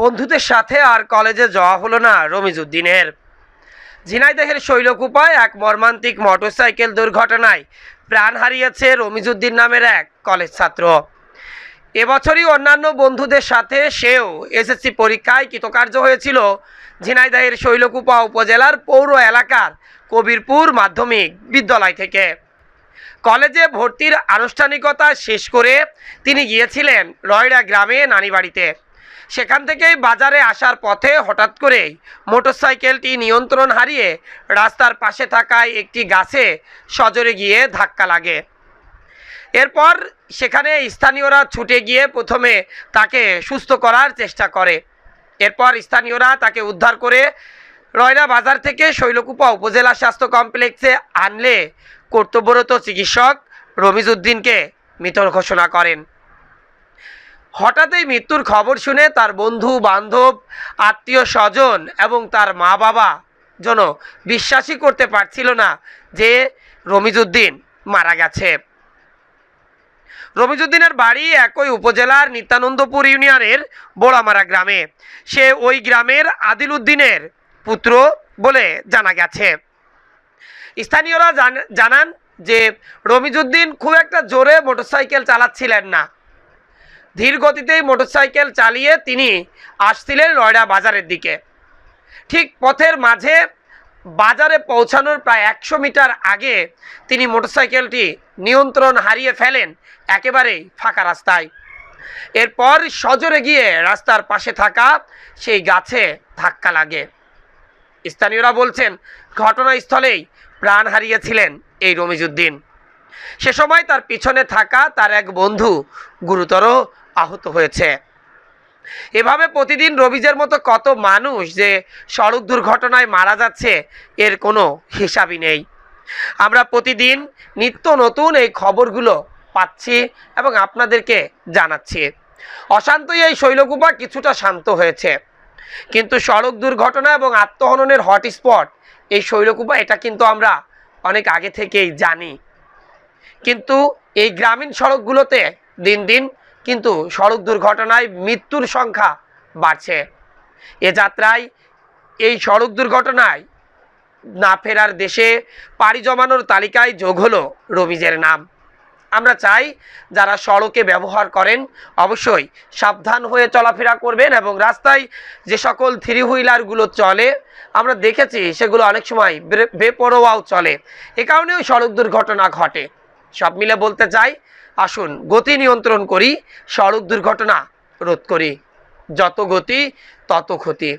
বন্ধুদের সাথে আর কলেজে যাওয়া হলো না রমিজউদ্দিনের। ঝিনাইদহের শৈলকুপায় এক মর্মান্তিক মোটরসাইকেল দুর্ঘটনায় প্রাণ হারিয়েছে রমিজউদ্দিন নামের এক কলেজ ছাত্র। এবছরই অন্যান্য বন্ধুদের সাথে সেও এসএসসি পরীক্ষায় কৃতকার্য হয়েছিল ঝিনাইদহের শৈলকুপা উপজেলার পৌর এলাকার কবিরপুর মাধ্যমিক বিদ্যালয় থেকে। কলেজে ভর্তির আনুষ্ঠানিকতা শেষ করে তিনি গিয়েছিলেন রয়ডা গ্রামে নানি বাড়িতে সেখান থেকেই বাজারে আসার পথে হঠাৎ করেই মোটরসাইকেলটি নিয়ন্ত্রণ হারিয়ে রাস্তার পাশে থাকায় একটি গাছে সজরে গিয়ে ধাক্কা লাগে। এরপর সেখানে স্থানীয়রা ছুটে গিয়ে প্রথমে তাকে সুস্থ করার চেষ্টা করে। এরপর স্থানীয়রা তাকে উদ্ধার করে রয়না বাজার থেকে শৈলকুপা উপজেলা স্বাস্থ্য কমপ্লেক্সে আনলে কর্তব্যরত চিকিৎসক রমিজউদ্দিনকে মৃত ঘোষণা করেন। হঠাৎই মৃত্যুর খবর শুনে তার বন্ধু, বান্ধব, আত্মীয় স্বজন এবং তার মা বাবা যেন বিশ্বাসই করতে পারছিল না যে রমিজউদ্দিন মারা গেছে। রমিজউদ্দিনের বাড়ি একই উপজেলার নিত্যানন্দপুর ইউনিয়নের বোড়ামারা গ্রামে। সে ওই গ্রামের আদিল উদ্দিনের পুত্র বলে জানা গেছে। স্থানীয়রা জানান যে রমিজউদ্দিন খুব একটা জোরে মোটরসাইকেল চালাচ্ছিলেন না। ধীর গতিতেই মোটরসাইকেল চালিয়ে তিনি আসছিলেন রয়ডা বাজারের দিকে। ঠিক পথের মাঝে বাজারে পৌঁছানোর প্রায় একশো মিটার আগে তিনি মোটরসাইকেলটি নিয়ন্ত্রণ হারিয়ে ফেলেন একেবারেই ফাঁকা রাস্তায়। এরপর সজোরে গিয়ে রাস্তার পাশে থাকা সেই গাছে ধাক্কা লাগে। স্থানীয়রা বলছেন, ঘটনাস্থলেই প্রাণ হারিয়েছিলেন এই রমিজউদ্দিন। সে সময় তার পিছনে থাকা তার এক বন্ধু গুরুতর আহত হয়েছে। এভাবে প্রতিদিন রবিজের মতো কত মানুষ যে সড়ক দুর্ঘটনায় মারা যাচ্ছে, এর কোনো হিসাবই নেই। আমরা প্রতিদিন নিত্য নতুন এই খবরগুলো পাচ্ছি এবং আপনাদেরকে জানাচ্ছি। অশান্তই এই শৈলকুপা কিছুটা শান্ত হয়েছে। কিন্তু সড়ক দুর্ঘটনা এবং আত্মহননের হটস্পট এই শৈলকুপা, এটা কিন্তু আমরা অনেক আগে থেকেই জানি। কিন্তু এই গ্রামীণ সড়কগুলোতে দিন দিন কিন্তু সড়ক দুর্ঘটনায় মৃত্যুর সংখ্যা বাড়ছে। এ যাত্রায় এই সড়ক দুর্ঘটনায় না ফেরার দেশে পাড়ি জমানোর তালিকায় যোগ হলো রবিজের নাম। আমরা চাই যারা সড়কে ব্যবহার করেন অবশ্যই সাবধান হয়ে চলাফেরা করবেন এবং রাস্তায় যে সকল থ্রি হুইলারগুলো চলে, আমরা দেখেছি সেগুলো অনেক সময় বেপরোয়াও চলে। এ কারণেও সড়ক দুর্ঘটনা ঘটে। সব মিলে বলতে চাই, আসুন গতি নিয়ন্ত্রণ করি, সড়ক দুর্ঘটনা রোধ করি। যত গতি, তত ক্ষতি।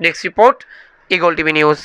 Next report Eagle TV news